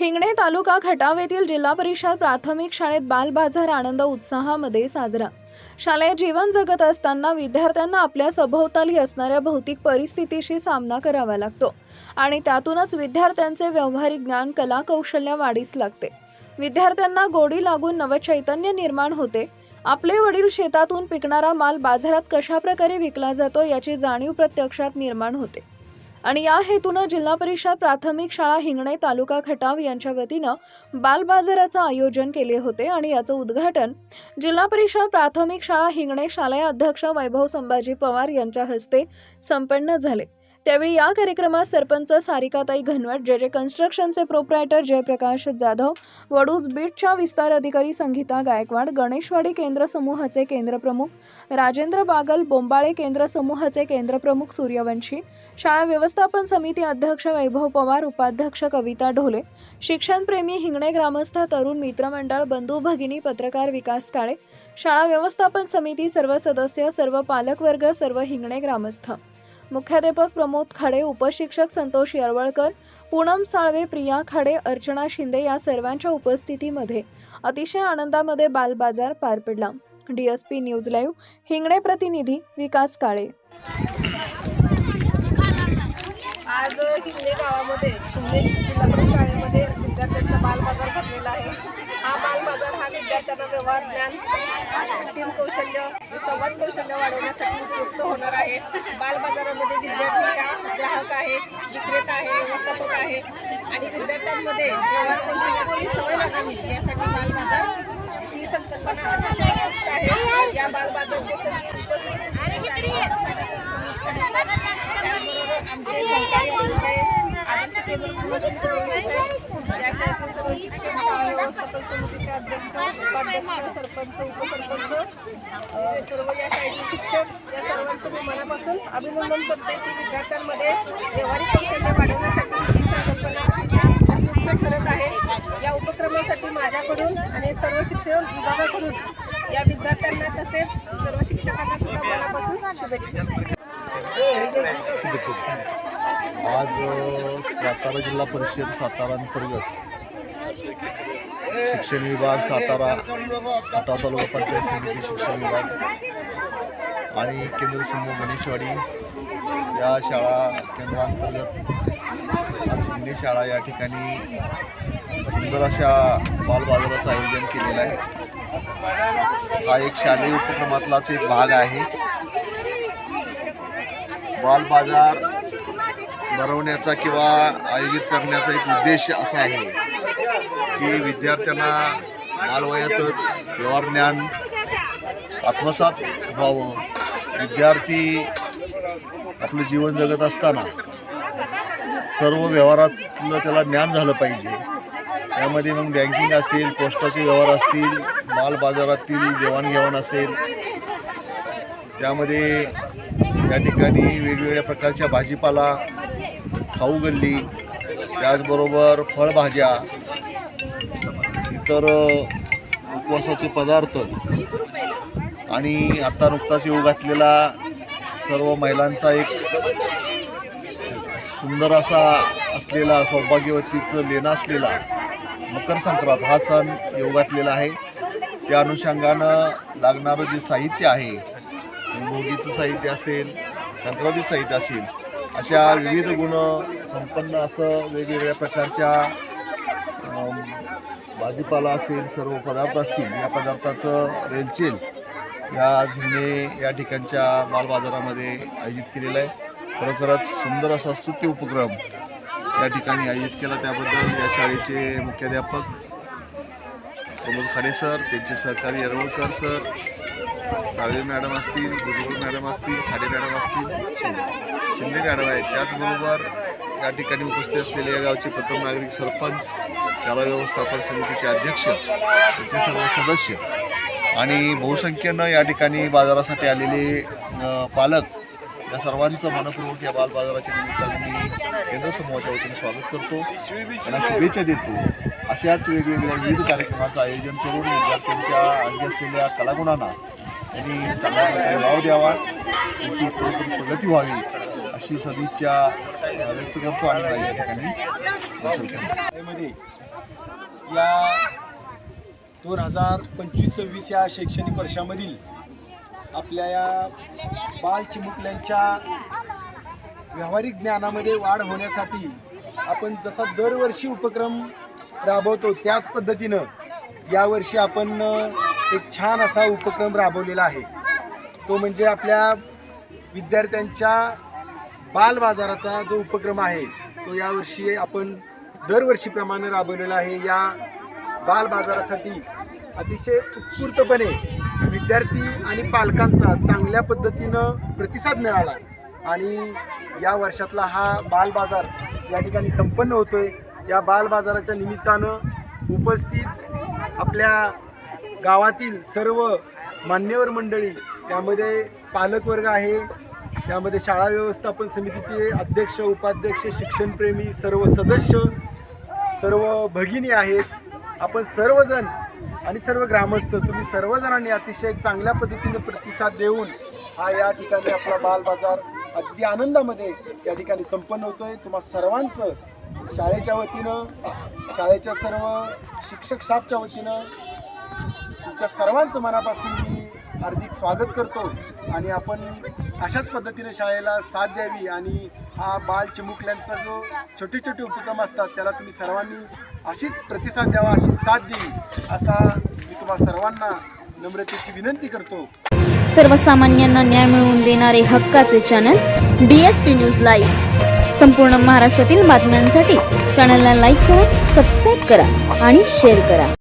हिंगणे तालुका खटाव येथील जिल्हा परिषद प्राथमिक शाळेत बाल बाजार आनंद उत्साहामध्ये साजरा. शालेय जीवन जगत असताना विद्यार्थ्यांना आपल्या सभोवताली असणाऱ्या भौतिक परिस्थितीशी सामना करावा लागतो आणि त्यातूनच विद्यार्थ्यांचे व्यावहारिक ज्ञान कला कौशल्य वाढीस लागते. विद्यार्थ्यांना गोडी लागून नवचैतन्य निर्माण होते. आपले वडील शेतातून पिकणारा माल बाजारात कशाप्रकारे विकला जातो याची जाणीव प्रत्यक्षात निर्माण होते. आणि या हेतूनं जिल्हा परिषद प्राथमिक शाळा हिंगणे तालुका खटाव यांच्या वतीनं बालबाजाराचं आयोजन केले होते आणि याचं उद्घाटन जिल्हा परिषद प्राथमिक शाळा हिंगणे शालेय अध्यक्ष वैभव संभाजी पवार यांच्या हस्ते संपन्न झाले. त्यावेळी या कार्यक्रमात सरपंच सारिकाताई घनवट जे जे कन्स्ट्रक्शनचे प्रोप्रायटर जयप्रकाश जाधव वडूज बीटच्या विस्तार अधिकारी संगीता गायकवाड गणेशवाडी केंद्र समूहाचे केंद्रप्रमुख राजेंद्र बागल बोंबाळे केंद्र समूहाचे केंद्रप्रमुख सूर्यवंशी शाळा व्यवस्थापन समिती अध्यक्ष वैभव पवार उपाध्यक्ष कविता ढोले शिक्षणप्रेमी हिंगणे ग्रामस्थ तरुण मित्रमंडळ बंधू भगिनी पत्रकार विकास काळे शाळा व्यवस्थापन समिती सर्व सदस्य सर्व पालकवर्ग सर्व हिंगणे ग्रामस्थ. मुख्याध्यापक प्रमोद खाडे उपशिक्षक संतोष यरवळकर पूनम साळवे प्रिया खाडे अर्चना शिंदे या सर्वांच्या उपस्थितीमध्ये अतिशय आनंदामध्ये बालबाजार पार पडला. डीएसपी न्यूज लाईव्ह हिंगणे प्रतिनिधी विकास काळे. आज हिंगणे गावामध्ये हिंगणे जिल्हा परिषद शाळेमध्ये विद्यार्थ्यांचा बालबाजार भरलेला आहे. हा बालबाजार हा विद्यार्थ्यांना व्यवहार ज्ञान कौशल्य संवाद कौशल्य वाढवण्यासाठी उपयुक्त होणार आहे. बालबाजारामध्ये विद्यार्थी का ग्राहक आहेत विक्रेता आहे व्यवस्थापक आहे. आणि विद्यार्थ्यांमध्ये व्यवहार सवय लागावी यासाठी बालबाजार ही संकल्पना अतिशय उपयुक्त आहे. या बालबाजारप्रसंगी त्याबरोबर आमचे अध्यक्ष उपाध्यक्ष सरपंच उपसरपंच सर्व या शाळेचे शिक्षक या सर्वांचं मी मनापासून अभिनंदन करते की विद्यार्थ्यांमध्ये व्यवहारिक कौशल्य वाढवण्यासाठी ही संकल्पना उपयुक्त ठरत आहे. या उपक्रमासाठी माझ्याकडून आणि सर्व शिक्षण विभागाकडून या विद्यार्थ्यांना तसेच सर्व शिक्षकांना सुद्धा मनापासून शुभेच्छा. आज सातारा जिल्हा परिषद सातारा अंतर्गत शिक्षण विभाग सातारा खटाव तालुका पंचायत समिती शिक्षण विभाग आणि केंद्र समूह गणेशवाडी या शाळा केंद्रांतर्गत आज शाळा या ठिकाणी सुंदर अशा बालबाजाराचं आयोजन केलेलं आहे. हा एक शालेय उपक्रमातलाच एक भाग आहे. बालबाजार भरवण्याचा किंवा आयोजित करण्याचा एक उद्देश असा आहे की विद्यार्थ्यांना बालवयातच व्यवहार ज्ञान आत्मसात व्हावं. विद्यार्थी आपलं जीवन जगत असताना सर्व व्यवहारातलं त्याला ज्ञान झालं पाहिजे. त्यामध्ये मग बँकिंग असेल पोस्टाचे व्यवहार असतील माल बाजारातील देवाणघेवाण असेल. त्यामध्ये या ठिकाणी वेगवेगळ्या प्रकारच्या भाजीपाला खाऊ गल्ली त्याचबरोबर फळभाज्या इतर उपवासाचे पदार्थ आणि आत्ता नुकताच येऊ घातलेला सर्व महिलांचा एक सुंदर असा असलेला सौभाग्यवतीचं लेणं असलेला मकर संक्रांत हा सण येऊ घातलेला आहे. त्या अनुषंगानं लागणारं जे साहित्य आहे भोगीचं साहित्य असेल संक्रांतीचं साहित्य असेल अशा विविध गुण संपन्न असं वेगवेगळ्या प्रकारच्या भाजीपाला असेल सर्व पदार्थ असतील या पदार्थाचं रेलचेल या झिंगे या ठिकाणच्या बालबाजारामध्ये आयोजित केलेलं आहे. खरोखरच सुंदर असा स्तुत्य उपक्रम या ठिकाणी आयोजित केला. त्याबद्दल या शाळेचे मुख्याध्यापक प्रमोद खाडे सर त्यांचे सहकारी अरवळकर सर साळवे मॅडम असतील भुजबळ मॅडम असतील खाडे मॅडम असतील शिंदे मॅडम आहेत. त्याचबरोबर या ठिकाणी उपस्थित असलेले या गावचे प्रथम नागरिक सरपंच शाळा व्यवस्थापन समितीचे अध्यक्ष त्यांचे सर्व सदस्य आणि बहुसंख्येनं या ठिकाणी बाजारासाठी आलेले पालक या सर्वांचं मनपूर्वक या बाल बाजाराच्या निमित्ताने मी केंद्र समूहाच्या वतीने स्वागत करतो. त्यांना शुभेच्छा देतो. अशाच वेगवेगळ्या विविध कार्यक्रमाचं आयोजन करून विद्यार्थ्यांच्या अंगी असलेल्या कलागुणांना त्यांनी चांगला भाव द्यावा. त्यांची उत्तरोत्तर प्रगती व्हावी अशी सदिच्छा व्यक्त करतो आणि या ठिकाणी. या दोन हजार पंचवीस सव्वीस या शैक्षणिक वर्षामधील आपल्या या बाल चिमुकल्यांच्या व्यावहारिक ज्ञानामध्ये वाढ होण्यासाठी आपण जसा दरवर्षी उपक्रम राबवतो त्याच पद्धतीनं यावर्षी आपण एक छान असा उपक्रम राबवलेला आहे. तो म्हणजे आपल्या विद्यार्थ्यांच्या बाल बाजाराचा जो उपक्रम आहे तो यावर्षी आपण दरवर्षीप्रमाणे राबवलेला आहे. या बाल बाजारासाठी अतिशय उत्स्फूर्तपणे विद्यार्थी आणि पालकांचा चांगल्या पद्धतीनं प्रतिसाद मिळाला आणि या वर्षातला हा बाल बाजार या ठिकाणी संपन्न होतोय. या बाल बाजाराच्या निमित्तानं उपस्थित आपल्या गावातील सर्व मान्यवर मंडळी त्यामध्ये पालकवर्ग आहे त्यामध्ये शाळा व्यवस्थापन समितीचे अध्यक्ष उपाध्यक्ष शिक्षणप्रेमी सर्व सदस्य सर्व भगिनी आहेत. आपण सर्वजण आणि सर्व ग्रामस्थ तुम्ही सर्वजणांनी अतिशय चांगल्या पद्धतीने प्रतिसाद देऊन हा या ठिकाणी आपला बाल बाजार अगदी आनंदामध्ये या ठिकाणी संपन्न होतोय. तुम्हा सर्वांचं शाळेच्या वतीनं शाळेच्या सर्व शिक्षक स्टाफच्या वतीनं तुमच्या सर्वांचं मनापासून मी हार्दिक स्वागत करतो आणि आपण अशाच पद्धतीने शाळेला साथ द्यावी आणि हा बाल चिमुकल्यांचा जो छोटे छोटे उपक्रम असतात त्याला तुम्ही सर्वांनी अशीच प्रतिसाद द्यावा अशी साथ द्यावी असा मी तुम्हा सर्वांना नम्रतेची विनंती करतो. सर्वसामान्यांना न्याय मिळवून देणारे हक्काचे channel D S P news live संपूर्ण महाराष्ट्रातील बातम्यांसाठी चॅनलला लाईक करा सबस्क्राईब करा आणि शेअर करा.